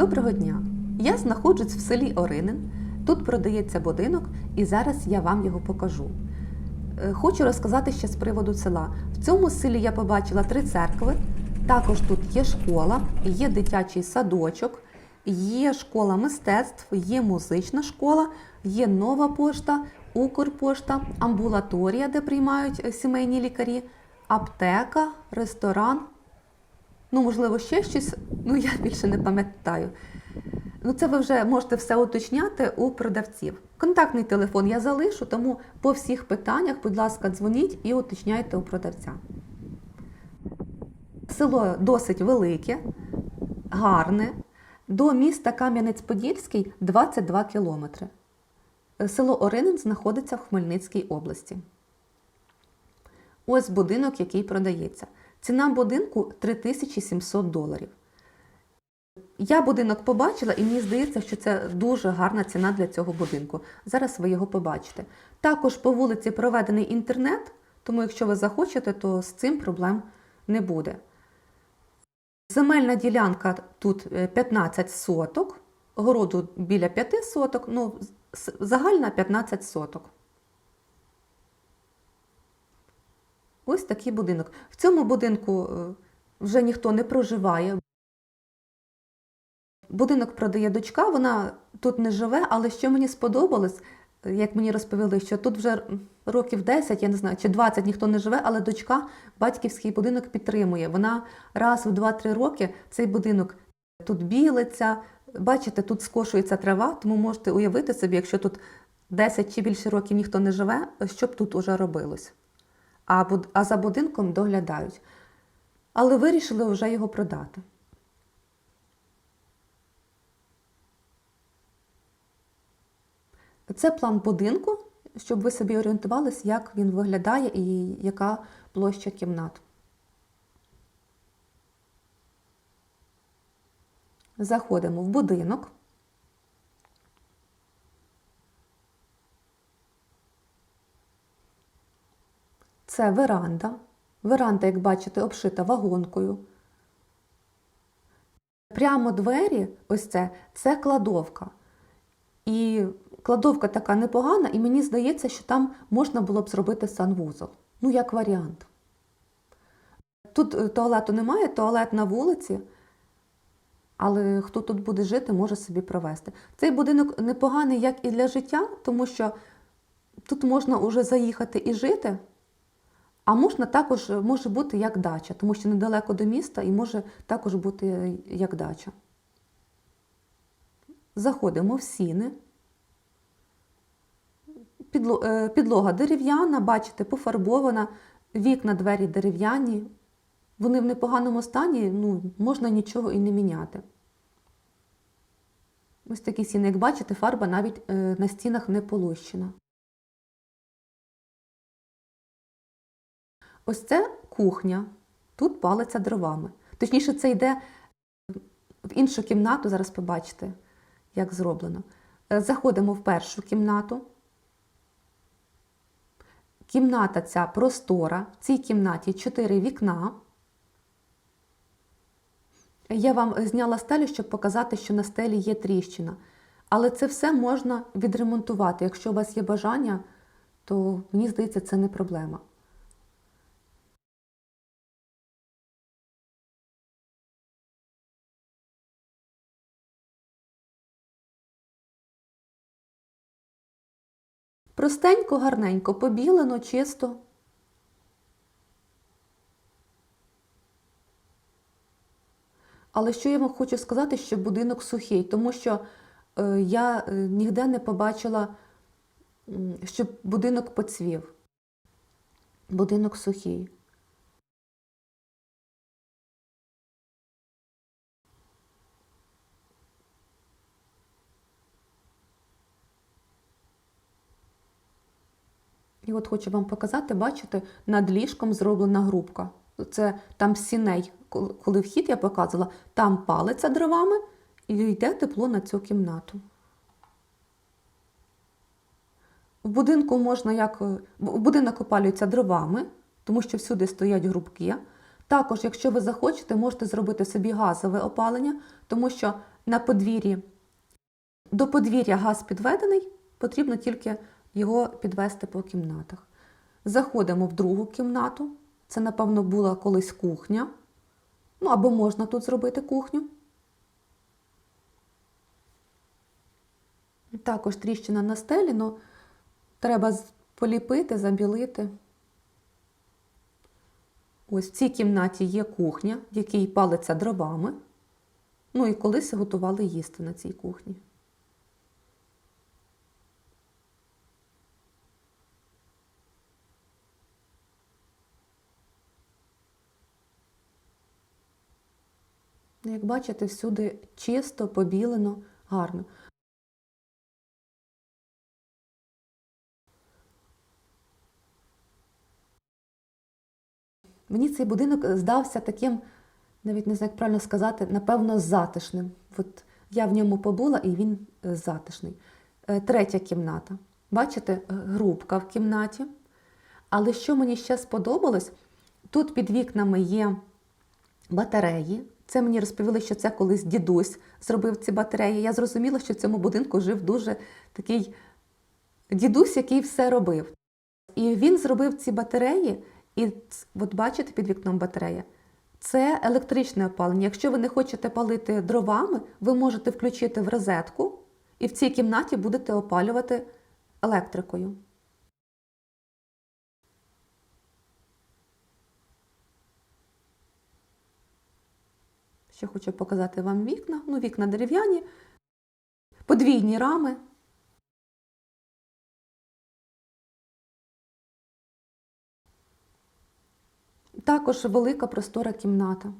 Доброго дня! Я знаходжусь в селі Оринин. Тут продається будинок, і зараз я вам його покажу. Е, Хочу розказати ще з приводу села. В цьому селі я побачила три церкви. Також тут є школа, є дитячий садочок, є школа мистецтв, є музична школа, є нова пошта, Укрпошта, амбулаторія, де приймають е, сімейні лікарі, аптека, ресторан. Ну, можливо, ще щось, ну я більше не пам'ятаю. Ну, це ви вже можете все уточняти у продавців. Контактний телефон я залишу, тому по всіх питаннях, будь ласка, дзвоніть і уточняйте у продавця. Село досить велике, гарне. До міста Кам'янець-Подільський 22 кілометри. Село Оринин знаходиться в Хмельницькій області. Ось будинок, який продається. Ціна будинку 3700 доларів. Я будинок побачила, і мені здається, що це дуже гарна ціна для цього будинку. Зараз ви його побачите. Також по вулиці проведений інтернет, тому якщо ви захочете, то з цим проблем не буде. Земельна ділянка тут е, 15 соток, городу біля 5 соток, ну, загальна 15 соток. Ось такий будинок. В цьому будинку е, вже ніхто не проживає. Будинок продає дочка, вона тут не живе, але що мені сподобалось, е, як мені розповіли, що тут вже років 10, я не знаю, чи 20 ніхто не живе, але дочка батьківський будинок підтримує. Вона раз в 2-3 роки цей будинок тут білиться, бачите, тут скошується трава, тому можете уявити собі, якщо тут 10 чи більше років ніхто не живе, що б тут уже робилось. А, за будинком доглядають. Але вирішили вже його продати. Це план будинку, щоб ви собі орієнтувалися, як він виглядає і яка площа кімнат. Заходимо в будинок. Це веранда. Веранда, як бачите, обшита вагонкою. Прямо двері, ось це, це кладовка. І кладовка така непогана, і мені здається, що там можна було б зробити санвузол. Ну, як варіант. Тут е, туалету немає, туалет на вулиці, але хто тут буде жити, може собі провести. Цей будинок непоганий як і для життя, тому що тут можна уже заїхати і жити, а можна також може бути як дача, тому що недалеко до міста і може також бути е, як дача. Заходимо в сіни. Е, Підлога дерев'яна, бачите, пофарбована, вікна, двері дерев'яні. Вони в непоганому стані, ну, можна нічого і не міняти. Ось такі сіни, як бачите, фарба навіть е, на стінах не полущена. Ось це кухня. Тут палиться дровами. Точніше, це йде в іншу кімнату, зараз побачите, як зроблено. Е, Заходимо в першу кімнату. Кімната ця простора. В цій кімнаті 4 вікна. Я вам зняла стелю, щоб показати, що на стелі є тріщина. Але це все можна відремонтувати. Якщо у вас є бажання, то мені здається, це не проблема. Простенько, гарненько, побілено, чисто. Але що я вам хочу сказати, що будинок сухий, тому що е, я е, ніде не побачила, щоб будинок поцвів. Будинок сухий. І от хочу вам показати, бачите, над ліжком зроблена грубка. Це там сіней, коли- вхід я показувала, там палиться дровами і йде тепло на цю кімнату. В будинку можна як. Будинок опалюється дровами, тому що всюди стоять грубки. Також, якщо ви захочете, можете зробити собі газове опалення, тому що на подвір'ї. До подвір'я газ підведений, потрібно тільки його підвести по кімнатах. Заходимо в другу кімнату. Це, напевно, була колись кухня. Ну, або можна тут зробити кухню. Також тріщина на стелі, але треба поліпити, забілити. Ось в цій кімнаті є кухня, в якій палиться дровами. Ну і колись готували їсти на цій кухні. Як бачите, всюди чисто, побілено, гарно. Мені цей будинок здався таким, навіть не знаю, як правильно сказати, напевно, затишним. От я в ньому побула і він е, затишний. Е, Третя кімната. Бачите, е, грубка в кімнаті. Але що мені ще сподобалось, тут під вікнами є батареї. Це мені розповіли, що це колись дідусь зробив ці батареї. Я зрозуміла, що в цьому будинку жив дуже такий дідусь, який все робив. І він зробив ці батареї, і от бачите під вікном батарея. Це електричне опалення. Якщо ви не хочете палити дровами, ви можете включити в розетку і в цій кімнаті будете опалювати електрикою. Ще хочу показати вам вікна. Ну, вікна дерев'яні, подвійні рами. Також велика простора кімната.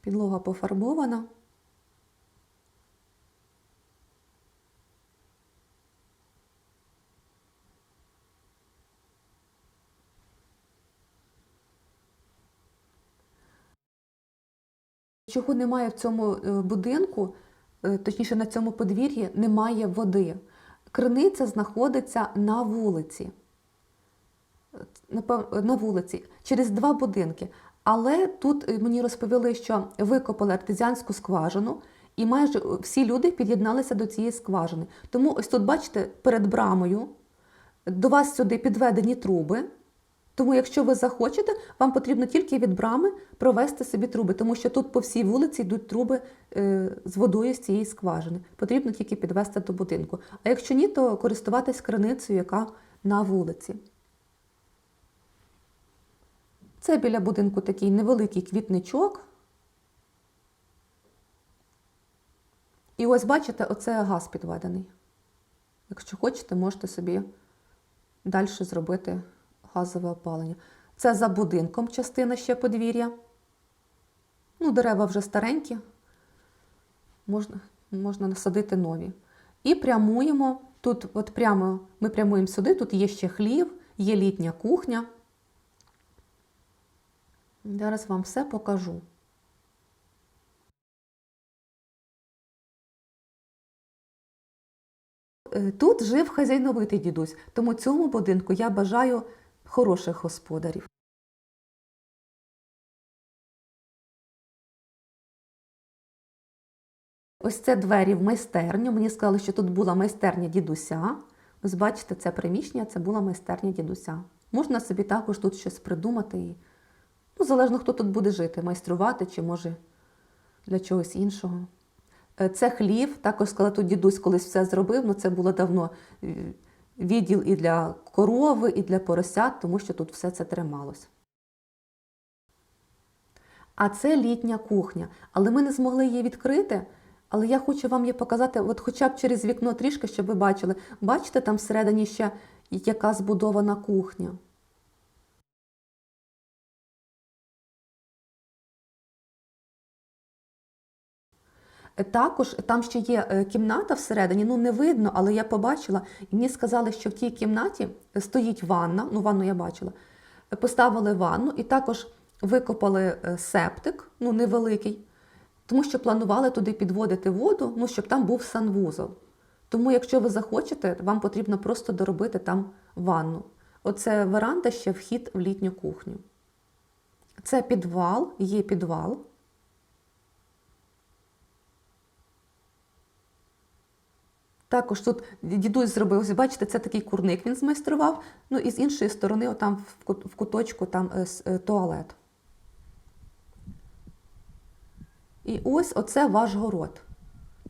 Підлога пофарбована. Чого немає в цьому е, будинку, е, точніше на цьому подвір'ї, немає води. Криниця знаходиться на вулиці. Е, На вулиці через два будинки. Але тут мені розповіли, що викопали артезіанську скважину, і майже всі люди під'єдналися до цієї скважини. Тому ось тут, бачите, перед брамою до вас сюди підведені труби. Тому, якщо ви захочете, вам потрібно тільки від брами провести собі труби, тому що тут по всій вулиці йдуть труби е, з водою з цієї скважини. Потрібно тільки підвести до будинку. А якщо ні, то користуватись криницею, яка на вулиці. Це біля будинку такий невеликий квітничок. І ось бачите, оце газ підведений. Якщо хочете, можете собі далі зробити газове опалення. Це за будинком частина ще подвір'я. Ну, дерева вже старенькі, можна, можна насадити нові. І прямуємо. Тут, от прямо ми прямуємо сюди, тут є ще хлів, є літня кухня. Зараз вам все покажу. Е, Тут жив хазяйновитий дідусь, тому цьому будинку я бажаю хороших господарів. Ось це двері в майстерню. Мені сказали, що тут була майстерня дідуся. Ось бачите, це приміщення, це була майстерня дідуся. Можна собі також тут щось придумати і, ну, залежно хто тут буде жити, майструвати чи може для чогось іншого. Е, Це хлів, також сказала, тут дідусь колись все зробив, але це було давно е, відділ і для корови, і для поросят, тому що тут все це трималось. А це літня кухня. Але ми не змогли її відкрити. Але я хочу вам її показати, от хоча б через вікно трішки, щоб ви бачили. Бачите, там всередині ще яка збудована кухня. Також там ще є е, кімната всередині, ну не видно, але я побачила, і мені сказали, що в тій кімнаті стоїть ванна, ну ванну я бачила, Е, поставили ванну і також викопали е, септик, ну невеликий, тому що планували туди підводити воду, ну щоб там був санвузол. Тому, якщо ви захочете, вам потрібно просто доробити там ванну. Оце веранда ще вхід в літню кухню. Це підвал, є підвал. Також тут дідусь зробив, бачите, це такий курник він змайстрував. Ну і з іншої сторони, отам в куточку там е, е, туалет. І ось оце ваш город.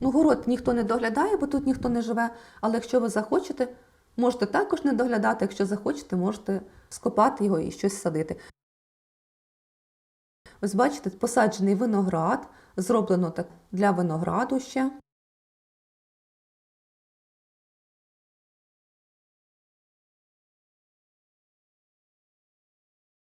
Ну, город ніхто не доглядає, бо тут ніхто не живе. Але якщо ви захочете, можете також не доглядати. Якщо захочете, можете скопати його і щось садити. Ось бачите, посаджений виноград, зроблено так для винограду ще.